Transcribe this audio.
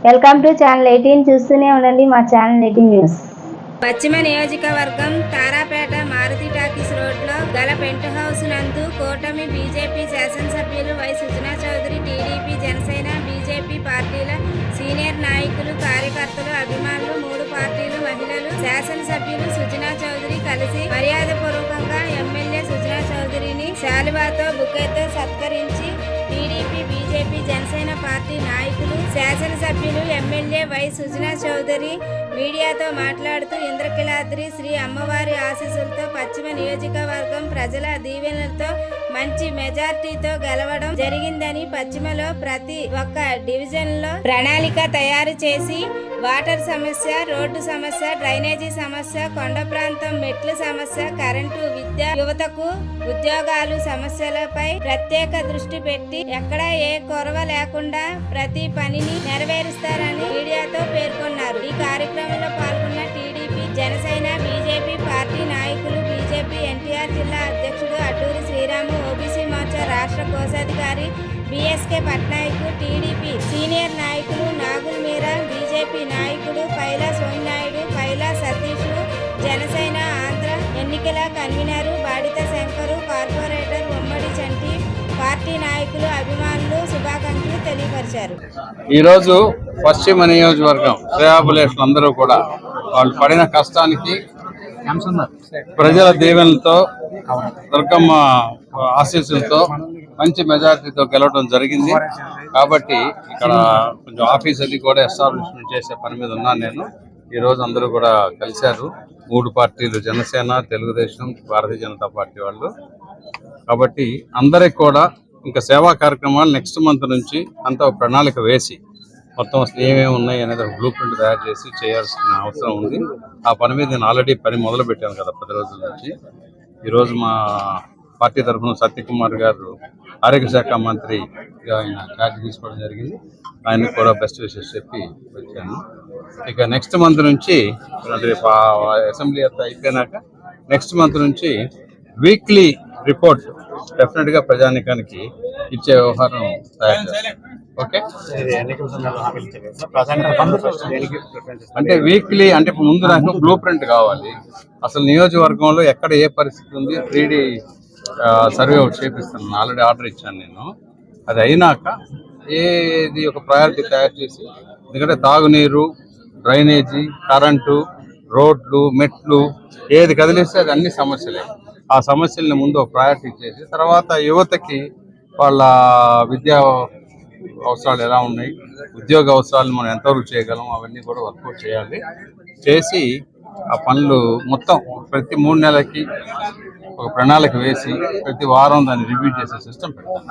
Welcome to channel eighteen చూస్తూనే ఉండండి మా ఛానల్ ఎయిటీన్ న్యూస్ పశ్చిమ నియోజకవర్గం తారాపేట మారుతి టాకీస్ రోడ్లో గల పెంట్ హౌస్ నందు కూటమి బీజేపీ శాసనసభ్యులు Y Sujana Chowdary TDP Janasena BJP పార్టీల సీనియర్ నాయకులు కార్యకర్తలు అభిమానులు మూడు పార్టీలు మహిళలు శాసనసభ్యులు సుజనా చౌదరి కలిసి మర్యాదపూర్వకంగా ఎమ్మెల్యే సుజనా చౌదరిని శాలువాతో బుకేతో సత్కరించి టీడీపీ బీజేపీ జనసేన పార్టీ సభ్యులు ఎమ్మెల్యే వై సుజనా చౌదరి మీడియాతో మాట్లాడుతూ ఇంద్రకిలాద్రి శ్రీ అమ్మవారి ఆశీస్సులతో పశ్చిమ నియోజకవర్గం ప్రజల దీవెనలతో మంచి మెజార్టీతో గెలవడం జరిగిందని పశ్చిమలో ప్రతి ఒక్క డివిజన్లో ప్రణాళిక తయారు చేసి వాటర్ సమస్య రోడ్డు సమస్య డ్రైనేజీ సమస్య కొండ ప్రాంతం మెట్ల సమస్య కరెంటు విద్య యువతకు ఉద్యోగాలు సమస్యలపై ప్రత్యేక దృష్టి పెట్టి ఎక్కడ ఏ కొరవ లేకుండా ప్రతి పనిని నెరవేరుస్తారని మీడియాతో పేర్కొన్నారు. ఈ కార్యక్రమంలో పాల్గొన్న టీడీపీ జనసేన బీజేపీ పార్టీ నాయకులు బీజేపీ ఎన్టీఆర్ జిల్లా అధ్యక్షుడు రాష్ట్ర కోశాధికారి బీఎస్కే పట్నాయక్ టీడీపీ సీనియర్ నాయకులు నాగుల్ మీరా బీజేపీ నాయకుడు పైలా సోమినాయుడు పైలా సతీష్ జనసేన ఆంధ్ర ఎన్నికల కన్వీనరు బాడిత శంకరు కార్పొరేటర్ ఉమ్మడి చంటి పార్టీ నాయకులు అభిమానులు శుభాకాంక్షలు తెలియపరిచారు. ఈరోజు పశ్చిమ నియోజకవర్గం శ్రేయాబులేషులు అందరూ కూడా వాళ్ళు పడిన కష్టానికి ప్రజల దీవెనలతో దుర్గమ్మ ఆశీస్సులతో మంచి మెజారిటీతో గెలవడం జరిగింది. కాబట్టి ఇక్కడ కొంచెం ఆఫీస్ అది కూడా ఎస్టాబ్లిష్మెంట్ చేసే పని మీద ఉన్నాను నేను. ఈ రోజు అందరూ కూడా కలిశారు. మూడు పార్టీలు జనసేన తెలుగుదేశం భారతీయ జనతా పార్టీ వాళ్ళు. కాబట్టి అందరికి కూడా ఇంకా సేవా కార్యక్రమాలు నెక్స్ట్ మంత్ నుంచి అంత ప్రణాళిక వేసి మొత్తం అసలు ఏమేమి ఉన్నాయి అనేది ఒక బ్లూ ప్రింట్ తయారు చేసి చేయాల్సిన అవసరం ఉంది. ఆ పని మీద నేను ఆల్రెడీ పని మొదలు పెట్టాను కదా పది రోజుల నుంచి. ఈరోజు మా పార్టీ తరఫున సత్యకుమార్ గారు ఆరోగ్య శాఖ మంత్రి ఆయన ఛార్జ్ తీసుకోవడం జరిగింది. ఆయనకు కూడా బెస్ట్ విషెస్ చెప్పి వచ్చాను. ఇక నెక్స్ట్ మంత్ నుంచి రేపు అసెంబ్లీ అంతా అయిపోయినాక నెక్స్ట్ మంత్ నుంచి వీక్లీ రిపోర్ట్ డెఫినెట్గా ప్రజానికానికి ఇచ్చే వ్యవహారం తయారు చేస్తాం. అంటే వీక్లీ అంటే ముందు నాకు బ్లూ ప్రింట్ కావాలి. అసలు నియోజకవర్గంలో ఎక్కడ ఏ పరిస్థితి ఉంది? త్రీ డి సర్వే ఒకటి చేపిస్తాను ఆల్రెడీ ఆర్డర్ ఇచ్చాను నేను. అది అయినాక ఏది ఒక ప్రయారిటీ తయారు చేసి ఎందుకంటే తాగునీరు డ్రైనేజీ కరెంటు రోడ్లు మెట్లు ఏది కదిలిస్తే అది అన్ని సమస్యలే. ఆ సమస్యల్ని ముందు ఒక ప్రయారిటీ చేసి తర్వాత యువతకి వాళ్ళ విద్యా అవసరాలు ఎలా ఉన్నాయి ఉద్యోగ అవసరాలు మనం ఎంతవరకు చేయగలం అవన్నీ కూడా వర్కౌట్ చేయాలి. చేసి ఆ పనులు మొత్తం ప్రతి మూడు నెలలకి ఒక ప్రణాళిక వేసి ప్రతి వారం దాన్ని రివ్యూ చేసే సిస్టమ్ పెడతాం.